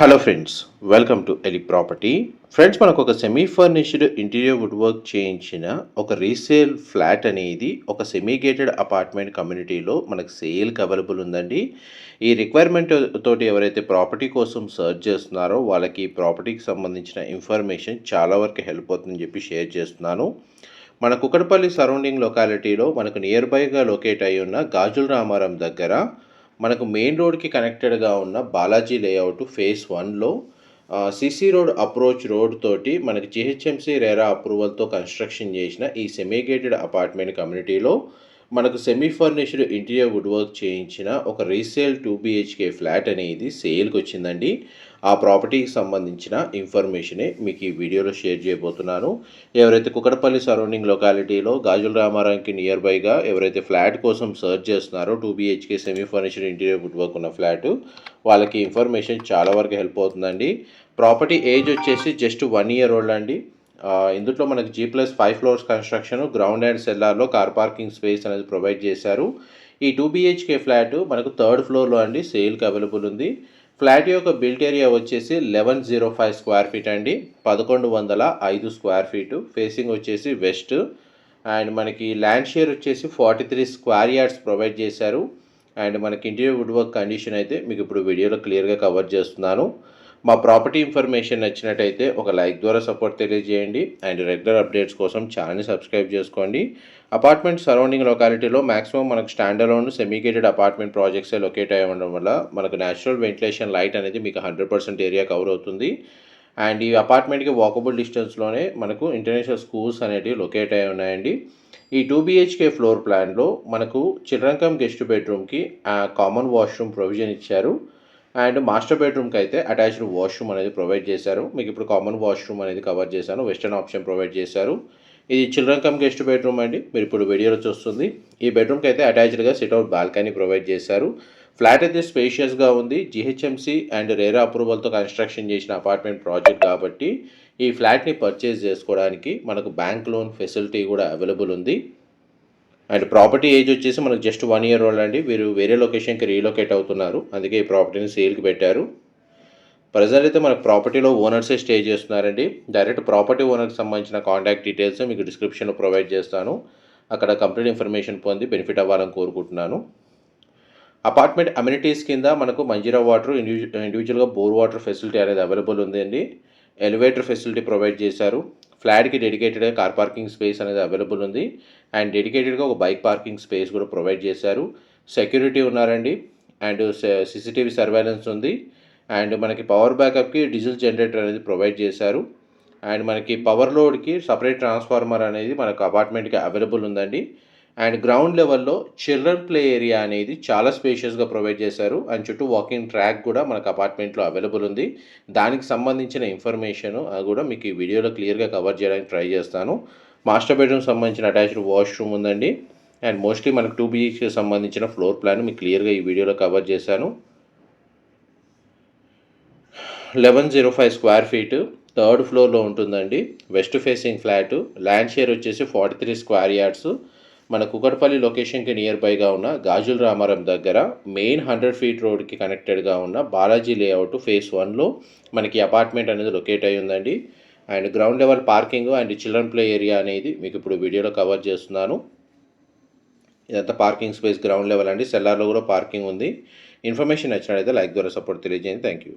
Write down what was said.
Hello friends welcome to ఎలి property friends మనకు ఒక semi furnished interior wood work చేయించిన ఒక రీసేల్ ఫ్లాట్ అనేది ఒక సెమీ గేటెడ్ అపార్ట్మెంట్ కమ్యూనిటీలో మనకు సేల్కి అవైలబుల్ ఉందండి. ఈ రిక్వైర్మెంట్ తోటి ఎవరైతే ప్రాపర్టీ కోసం సర్చ్ చేస్తున్నారో వాళ్ళకి ప్రాపర్టీకి సంబంధించిన ఇన్ఫర్మేషన్ చాలా వరకు హెల్ప్ అవుతుందని చెప్పి షేర్ చేస్తున్నాను. మన కుకటపల్లి సరౌండింగ్ లొకాలిటీలో మనకు నియర్ బైగా లొకేట్ అయి ఉన్న గాజుల రామారం దగ్గర మనకు మెయిన్ రోడ్కి కనెక్టెడ్గా ఉన్న బాలాజీ లేఅవుట్ ఫేస్ వన్లో సిసి రోడ్ అప్రోచ్ రోడ్ తోటి మనకి జిహెచ్ఎంసీ రేరా అప్రూవల్తో కన్స్ట్రక్షన్ చేసిన ఈ సెమీగేటెడ్ అపార్ట్మెంట్ కమ్యూనిటీలో మనకు semi furnished interior wood work చేయించిన ఒక రీసేల్ టూ బిహెచ్కే ఫ్లాట్ అనేది సేల్కి వచ్చిందండి. ఆ ప్రాపర్టీకి సంబంధించిన ఇన్ఫర్మేషనే మీకు ఈ వీడియోలో షేర్ చేయబోతున్నాను. ఎవరైతే కుకటపల్లి సరౌండింగ్ లొకాలిటీలో గాజుల రామారావుకి నియర్ బైగా ఎవరైతే ఫ్లాట్ కోసం సర్చ్ చేస్తున్నారో two BHK semi furnished interior wood work ఉన్న ఫ్లాట్ వాళ్ళకి ఇన్ఫర్మేషన్ చాలా వరకు హెల్ప్ అవుతుందండి. ప్రాపర్టీ ఏజ్ వచ్చేసి జస్ట్ వన్ ఇయర్ ఓల్డ్ అండి. ఇందులో మనకి G plus five floors construction ground and సెల్లార్లో car parking space అనేది ప్రొవైడ్ చేశారు. ఈ టూ బిహెచ్కే ఫ్లాట్ మనకు థర్డ్ ఫ్లోర్లో అండి సేల్కి అవైలబుల్ ఉంది. ఫ్లాట్ యొక్క బిల్ట్ ఏరియా వచ్చేసి eleven zero five square feet అండి పదకొండు వందల ఐదు స్క్వేర్ ఫీటు ఫేసింగ్ వచ్చేసి వెస్ట్ అండ్ మనకి ల్యాండ్ షేర్ వచ్చేసి forty three square yards provide చేశారు. అండ్ మనకి ఇంటీరియర్ వుడ్ వర్క్ కండిషన్ అయితే మీకు ఇప్పుడు వీడియోలో క్లియర్గా కవర్ చేస్తున్నాను. మా ప్రాపర్టీ ఇన్ఫర్మేషన్ నచ్చినట్టయితే ఒక లైక్ ద్వారా సపోర్ట్ తెలియజేయండి. అండ్ రెగ్యులర్ అప్డేట్స్ కోసం ఛానల్ని సబ్స్క్రైబ్ చేసుకోండి. అపార్ట్మెంట్ సరౌండింగ్ లొకాలిటీలో మాక్సిమం మనకు stand alone semi gated apartment ప్రాజెక్ట్సే locate అయి ఉండడం వల్ల మనకు నేచురల్ వెంటిలేషన్ లైట్ అనేది మీకు హండ్రెడ్ పర్సెంట్ ఏరియా కవర్ అవుతుంది. అండ్ ఈ అపార్ట్మెంట్కి వాకబుల్ డిస్టెన్స్లోనే మనకు ఇంటర్నేషనల్ స్కూల్స్ అనేటివి లొకేట్ అయి ఉన్నాయండి. ఈ టూ బిహెచ్కే ఫ్లోర్ ప్లాన్లో మనకు చిల్డ్రన్ కమ్ గెస్ట్ బెడ్రూమ్కి కామన్ వాష్రూమ్ ప్రొవిజన్ ఇచ్చారు. అండ్ మాస్టర్ బెడ్రూమ్కి అయితే అటాచ్డ్ వాష్రూమ్ అనేది ప్రొవైడ్ చేశారు. మీకు ఇప్పుడు కామన్ వాష్రూమ్ అనేది కవర్ చేశాను. వెస్టర్న్ ఆప్షన్ ప్రొవైడ్ చేశారు. ఇది చిల్డ్రన్ కమ్ గెస్ట్ బెడ్రూమ్ అండి. మీరు ఇప్పుడు వీడియోలో చూస్తుంది. ఈ బెడ్రూమ్కి అయితే అటాచ్డ్గా సిట్అవుట్ బాల్కనీ ప్రొవైడ్ చేశారు. ఫ్లాట్ అయితే స్పేషియస్గా ఉంది. జిహెచ్ఎంసీ అండ్ రేరా అప్రూవల్తో కన్స్ట్రక్షన్ చేసిన అపార్ట్మెంట్ ప్రాజెక్ట్ కాబట్టి ఈ ఫ్లాట్ని పర్చేస్ చేసుకోవడానికి మనకు బ్యాంక్ లోన్ ఫెసిలిటీ కూడా అవైలబుల్ ఉంది. అండ్ ప్రాపర్టీ ఏజ్ వచ్చేసి మనకు జస్ట్ వన్ ఇయర్ ఓల్డ్ అండి వీరు వేరే లొకేషన్కి రీలొకేట్ అవుతున్నారు. అందుకే ఈ ప్రాపర్టీని సేల్కి పెట్టారు. ప్రజెంట్ అయితే మనకు ప్రాపర్టీలో ఓనర్సే స్టే చేస్తున్నారండి. డైరెక్ట్ ప్రాపర్టీ ఓనర్కి సంబంధించిన కాంటాక్ట్ డీటెయిల్స్ మీకు డిస్క్రిప్షన్లో ప్రొవైడ్ చేస్తాను. అక్కడ కంప్లీట్ ఇన్ఫర్మేషన్ పొంది బెనిఫిట్ అవ్వాలని కోరుకుంటున్నాను. అపార్ట్మెంట్ అమ్యూనిటీస్ కింద మనకు మంజీరా వాటర్ ఇండివిజు ఇండివిజువల్గా బోర్ వాటర్ ఫెసిలిటీ అనేది అవైలబుల్ ఉందండి. ఎలివేటర్ ఫెసిలిటీ ప్రొవైడ్ చేశారు. ఫ్లాట్కి డెడికేటెడ్గా కార్ పార్కింగ్ స్పేస్ అనేది అవైలబుల్ ఉంది. అండ్ డెడికేటెడ్గా ఒక బైక్ పార్కింగ్ స్పేస్ కూడా ప్రొవైడ్ చేశారు. సెక్యూరిటీ ఉన్నారండి. అండ్ సీసీటీవీ సర్వేలెన్స్ ఉంది. అండ్ మనకి పవర్ బ్యాకప్కి డీజిల్ జనరేటర్ అనేది ప్రొవైడ్ చేశారు. అండ్ మనకి పవర్ లోడ్కి సపరేట్ ట్రాన్స్ఫార్మర్ అనేది మనకు అపార్ట్మెంట్కి అవైలబుల్ ఉందండి. అండ్ గ్రౌండ్ లెవెల్లో చిల్డ్రన్ ప్లే ఏరియా అనేది చాలా స్పేషియస్గా ప్రొవైడ్ చేశారు. అండ్ చుట్టూ వాకింగ్ ట్రాక్ కూడా మనకు అపార్ట్మెంట్లో అవైలబుల్ ఉంది. దానికి సంబంధించిన ఇన్ఫర్మేషన్ కూడా మీకు ఈ వీడియోలో క్లియర్గా కవర్ చేయడానికి ట్రై చేస్తాను. మాస్టర్ బెడ్రూమ్ సంబంధించిన అటాచ్డ్ వాష్రూమ్ ఉందండి. అండ్ మోస్ట్లీ మనకు టూ బీహెచ్కి సంబంధించిన ఫ్లోర్ ప్లాన్ మీకు క్లియర్గా ఈ వీడియోలో కవర్ చేశాను. Eleven zero five square feet third ఫ్లోర్లో ఉంటుందండి. West facing flat. Land share వచ్చేసి ఫార్టీ త్రీ స్క్వేర్ యార్డ్స్. మన కుకట్పల్లి లొకేషన్కి నియర్ బైగా ఉన్న గాజుల రామారం దగ్గర మెయిన్ హండ్రెడ్ ఫీట్ రోడ్కి కనెక్టెడ్గా ఉన్న బాలాజీ లేఅవుట్ ఫేస్ వన్లో మనకి అపార్ట్మెంట్ అనేది లొకేట్ అయి ఉందండి. And ground level parking and children play area అనేది మీకు ఇప్పుడు వీడియోలో కవర్ చేస్తున్నాను. ఇదంతా పార్కింగ్ స్పేస్ గ్రౌండ్ లెవెల్ అండి. సెల్లార్లో కూడా పార్కింగ్ ఉంది. ఇన్ఫర్మేషన్ నచ్చినట్లయితే లైక్ ద్వారా సపోర్ట్ తెలియజేయండి. Thank you